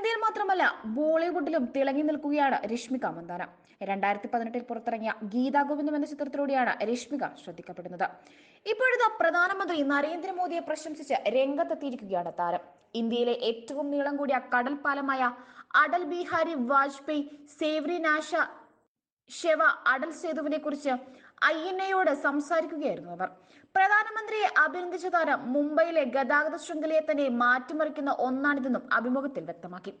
ദക്ഷിണേന്ത്യയിൽ മാത്രമല്ല ബോളിവുഡിലും തിളങ്ങി നിൽക്കുകയാണ് രശ്മിക മന്ദാന. രണ്ടായിരത്തി പതിനെട്ടിൽ പുറത്തിറങ്ങിയ ഗീതാ ഗോവിന്ദം എന്ന ചിത്രത്തിലൂടെയാണ് രശ്മിക ശ്രദ്ധിക്കപ്പെടുന്നത്. ഇപ്പോഴത്തെ പ്രധാനമന്ത്രി നരേന്ദ്രമോദിയെ പ്രശംസിച്ച് രംഗത്തെത്തിയിരിക്കുകയാണ് താരം. ഇന്ത്യയിലെ ഏറ്റവും നീളം കൂടിയ കടൽ പാലമായ അടൽ ബിഹാരി വാജ്പേയി സേവ്രി നാശ ശിവ അടൽ സേതുവിനെ കുറിച്ച് ഐ എൻ എയോട് സംസാരിക്കുകയായിരുന്നു അവർ. പ്രധാനമന്ത്രിയെ അഭിനന്ദിച്ച താരം മുംബൈയിലെ ഗതാഗത ശൃംഖലയെ തന്നെ മാറ്റിമറിക്കുന്ന ഒന്നാണിതെന്നും അഭിമുഖത്തിൽ വ്യക്തമാക്കി.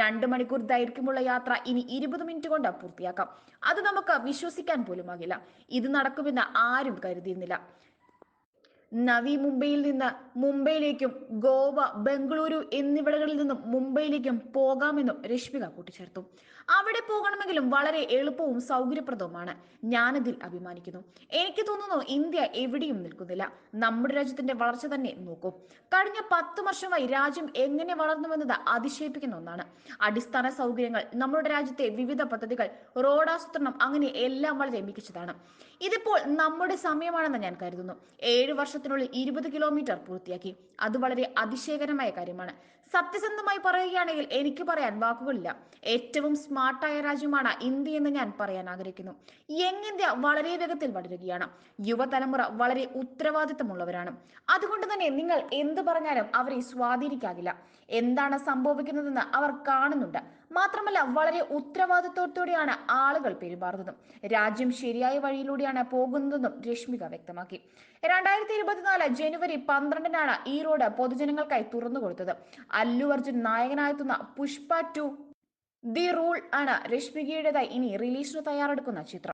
രണ്ട് മണിക്കൂർ ദൈർഘ്യമുള്ള യാത്ര ഇനി ഇരുപത് മിനിറ്റ് കൊണ്ട് പൂർത്തിയാക്കാം. അത് നമുക്ക് വിശ്വസിക്കാൻ പോലുമാകില്ല. ഇത് നടക്കുമെന്ന് ആരും കരുതിയിരുന്നില്ല. നവി മുംബൈയിൽ നിന്ന് മുംബൈയിലേക്കും ഗോവ ബംഗളൂരു എന്നിവിടങ്ങളിൽ നിന്നും മുംബൈയിലേക്കും പോകാമെന്നും രശ്മിക കൂട്ടിച്ചേർത്തു. അവിടെ പോകണമെങ്കിലും വളരെ എളുപ്പവും സൗകര്യപ്രദവുമാണ്. ഞാനതിൽ അഭിമാനിക്കുന്നു. എനിക്ക് തോന്നുന്നു ഇന്ത്യ എവിടെയും നിൽക്കുന്നില്ല. നമ്മുടെ രാജ്യത്തിന്റെ വളർച്ച തന്നെ നോക്കൂ. കഴിഞ്ഞ പത്ത് വർഷമായി രാജ്യം എങ്ങനെ വളർന്നുവെന്നത് അതിശയിപ്പിക്കുന്ന ഒന്നാണ്. അടിസ്ഥാന സൗകര്യങ്ങൾ നമ്മുടെ രാജ്യത്തെ വിവിധ പദ്ധതികൾ റോഡാസൂത്രണം അങ്ങനെ എല്ലാം വളരെ മികച്ചതാണ്. ഇതിപ്പോൾ നമ്മുടെ സമയമാണെന്ന് ഞാൻ കരുതുന്നു. ഏഴ് വർഷത്തിനുള്ളിൽ ഇരുപത് കിലോമീറ്റർ പൂർത്തിയാക്കി. അത് വളരെ അതിശയകരമായ കാര്യമാണ്. സത്യസന്ധമായി പറയുകയാണെങ്കിൽ എനിക്ക് പറയാൻ വാക്കുകളില്ല. ഏറ്റവും സ്മാർട്ടായ രാജ്യമാണ് ഇന്ത്യ എന്ന് ഞാൻ പറയാൻ ആഗ്രഹിക്കുന്നു. യങ് ഇന്ത്യ വളരെ വേഗത്തിൽ വളരുകയാണ്. യുവതലമുറ വളരെ ഉത്തരവാദിത്തമുള്ളവരാണ്. അതുകൊണ്ട് തന്നെ നിങ്ങൾ എന്ത് പറഞ്ഞാലും അവരെ സ്വാധീനിക്കാകില്ല. എന്താണ് സംഭവിക്കുന്നതെന്ന് അവർ കാണുന്നുണ്ട്. മാത്രമല്ല വളരെ ഉത്തരവാദിത്വത്തോടെയാണ് ആളുകൾ പെരുമാറുന്നതും. രാജ്യം ശരിയായ വഴിയിലൂടെയാണ് പോകുന്നതെന്നും രശ്മിക വ്യക്തമാക്കി. രണ്ടായിരത്തി ഇരുപത്തിനാല് ജനുവരി പന്ത്രണ്ടിനാണ് ഈ റോഡ് പൊതുജനങ്ങൾക്കായി തുറന്നു കൊടുത്തത് അല്ലു അർജുൻ നായകനായെത്തുന്ന പുഷ്പ ടു ദി റൂൾ ആണ് രശ്മികയുടേതായി ഇനി റിലീസിന് തയ്യാറെടുക്കുന്ന ചിത്രം.